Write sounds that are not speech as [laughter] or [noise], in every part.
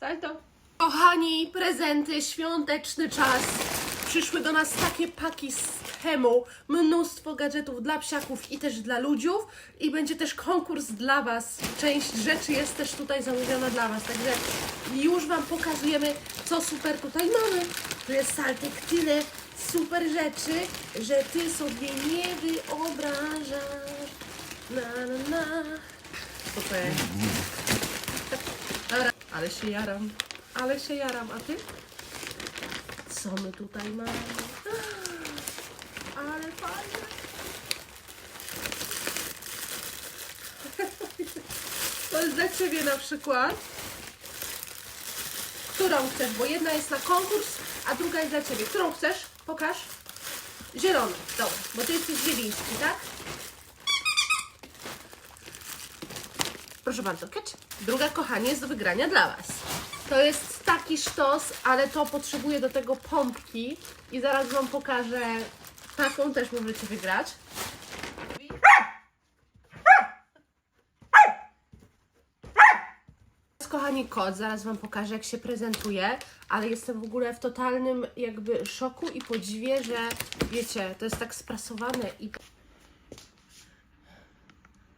Salto. Kochani, prezenty, świąteczny czas. Przyszły do nas takie paki z temu. Mnóstwo gadżetów dla psiaków i też dla ludziów. I będzie też konkurs dla Was. Część rzeczy jest też tutaj zamówiona dla Was. Także już Wam pokazujemy, co super tutaj mamy. Tu jest saltek tyle super rzeczy, że Ty sobie nie wyobrażasz. Na, na, na. Super. Dobra, ale się jaram. Ale się jaram, a ty? Co my tutaj mamy? [gasps] Ale fajne. [laughs] To jest dla Ciebie na przykład. Którą chcesz? Bo jedna jest na konkurs, a druga jest dla Ciebie. Którą chcesz? Pokaż. Zielony. Dobra, bo Ty jesteś zieliński, tak? Proszę bardzo, kecz. Druga, kochanie, jest do wygrania dla Was. To jest taki sztos, ale to potrzebuje do tego pompki i zaraz Wam pokażę. Taką też możecie wygrać. Kochani kot, zaraz Wam pokażę jak się prezentuje, ale jestem w ogóle w totalnym jakby szoku i podziwie, że wiecie, to jest tak sprasowane i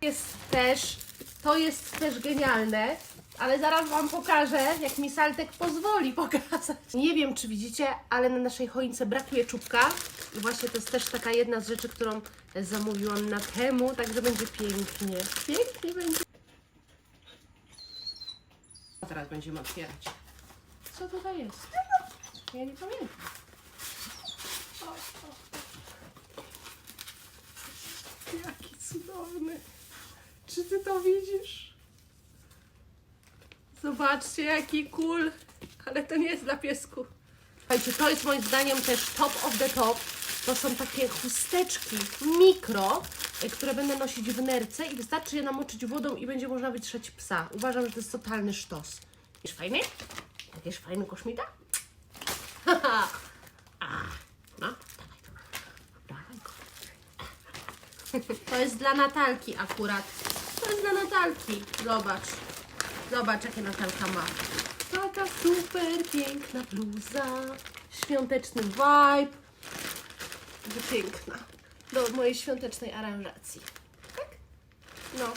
jest też, to jest też genialne, ale zaraz Wam pokażę, jak mi Saltek pozwoli [laughs] pokazać. Nie wiem, czy widzicie, ale na naszej choince brakuje czubka. I właśnie to jest też taka jedna z rzeczy, którą zamówiłam na temu, także będzie pięknie. Pięknie będzie. A teraz będziemy otwierać. Co tutaj jest? Ja nie pamiętam. Jaki cudowny. Czy ty to widzisz? Zobaczcie, jaki cool. Ale to nie jest dla piesku. Słuchajcie, to jest moim zdaniem też top of the top. To są takie chusteczki mikro, y, które będę nosić w nerce i wystarczy je namoczyć wodą i będzie można wytrzeć psa. Uważam, że to jest totalny sztos. Jest fajny? Jakieś fajny koszmita? Haha. A, no, dawaj. Dawaj go. To jest dla Natalki akurat. Jest dla Natalki. Zobacz. Zobacz, jakie Natalka ma. Taka super piękna bluza. Świąteczny vibe. Piękna. Do mojej świątecznej aranżacji. Tak? No.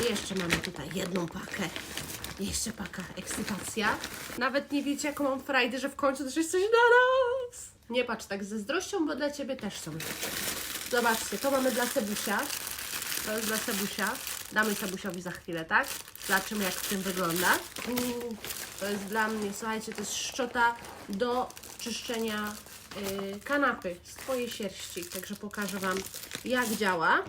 I jeszcze mamy tutaj jedną pakę. Jeszcze paka ekscytacja. Nawet nie wiecie, jaką mam frajdę, że w końcu też jest coś dla nas. Nie patrz tak z zazdrością, bo dla Ciebie też są rzeczy. Zobaczcie, to mamy dla Sebusia. To jest dla Sebusia. Damy Sebusiowi za chwilę, tak? Zobaczymy, jak w tym wygląda. To jest dla mnie, słuchajcie, to jest szczota do czyszczenia y, kanapy z Twojej sierści. Także pokażę Wam, jak działa.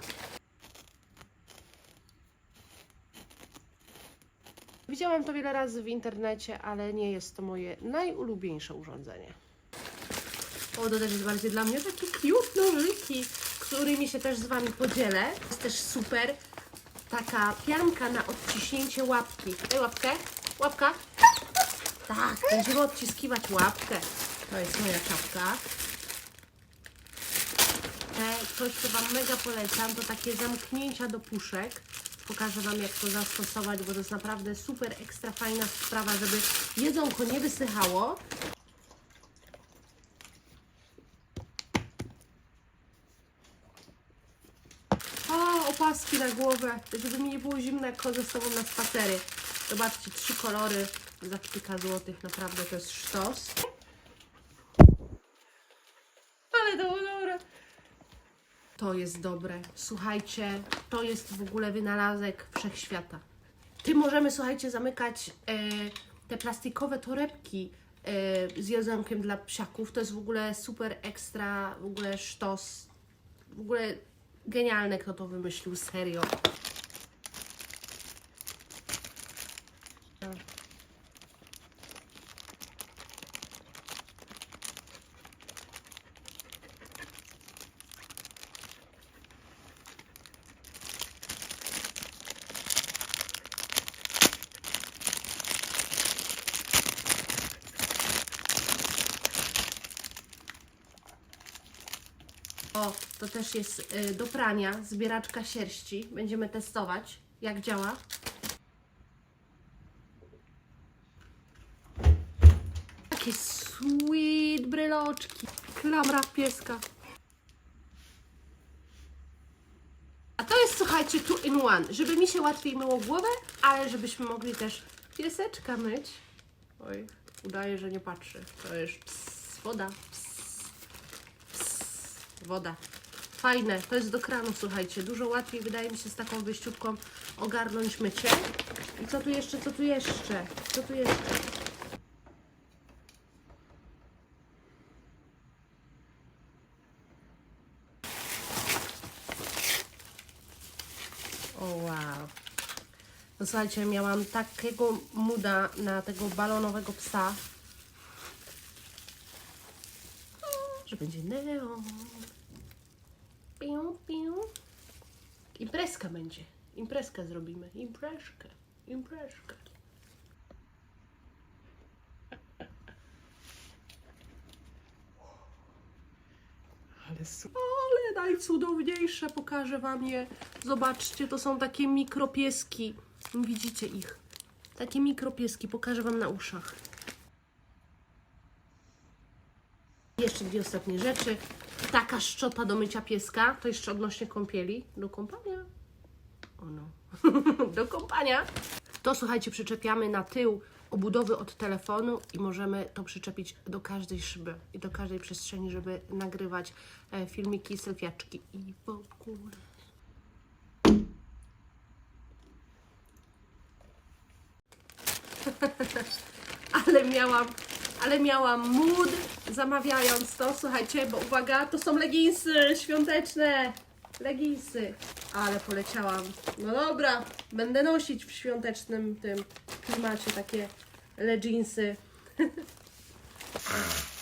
Widziałam to wiele razy w internecie, ale nie jest to moje najulubieńsze urządzenie. O, to też jest bardziej dla mnie takie cute nożyki, którymi się też z Wami podzielę. Jest też super taka pianka na odciśnięcie łapki. Daj łapkę. Łapka. Tak, będziemy odciskiwać łapkę. To jest moja czapka. Te, coś, co Wam mega polecam, to takie zamknięcia do puszek. Pokażę Wam, jak to zastosować, bo to jest naprawdę super ekstra fajna sprawa, żeby jedzonko nie wysychało. Na głowę, żeby mi nie było zimno, jak chodzę z sobą na spacery. Zobaczcie, trzy kolory za kilka złotych, naprawdę to jest sztos. Ale to było dobre. To jest dobre. Słuchajcie, to jest w ogóle wynalazek wszechświata. Tym możemy, słuchajcie, zamykać e, te plastikowe torebki e, z jedzonkiem dla psiaków. To jest w ogóle super ekstra, w ogóle sztos. W ogóle genialne, kto to wymyślił, serio. O, to też jest y, do prania, zbieraczka sierści. Będziemy testować, jak działa. Jakie sweet bryloczki. Klamra pieska. A to jest, słuchajcie, two in one, żeby mi się łatwiej myło głowę, ale żebyśmy mogli też pieseczka myć. Oj, udaje, że nie patrzy. To jest ps, woda. Ps, woda. Fajne, to jest do kranu, słuchajcie. Dużo łatwiej wydaje mi się z taką wyścióbką ogarnąć mycie. I co tu jeszcze, co tu jeszcze? Co tu jeszcze? O wow. No słuchajcie, miałam takiego muda na tego balonowego psa, że będzie neon. Piu, piu. Imprezka będzie. Imprezkę zrobimy. Imprezkę. Imprezkę. Ale, ale najcudowniejsze, pokażę Wam je. Zobaczcie, to są takie mikropieski. Widzicie ich? Takie mikropieski, pokażę Wam na uszach. Jeszcze dwie ostatnie rzeczy. Taka szczota do mycia pieska, to jeszcze odnośnie kąpieli. Do kąpania. O no. [laughs] do kąpania. To słuchajcie, przyczepiamy na tył obudowy od telefonu i możemy to przyczepić do każdej szyby i do każdej przestrzeni, żeby nagrywać e, filmiki, selfiaczki i w ogóle. [laughs] ale miałam, ale miałam mood zamawiając to, słuchajcie, bo uwaga, to są leginsy świąteczne, leginsy, ale poleciałam, no dobra, będę nosić w świątecznym tym klimacie takie leginsy. [laughs]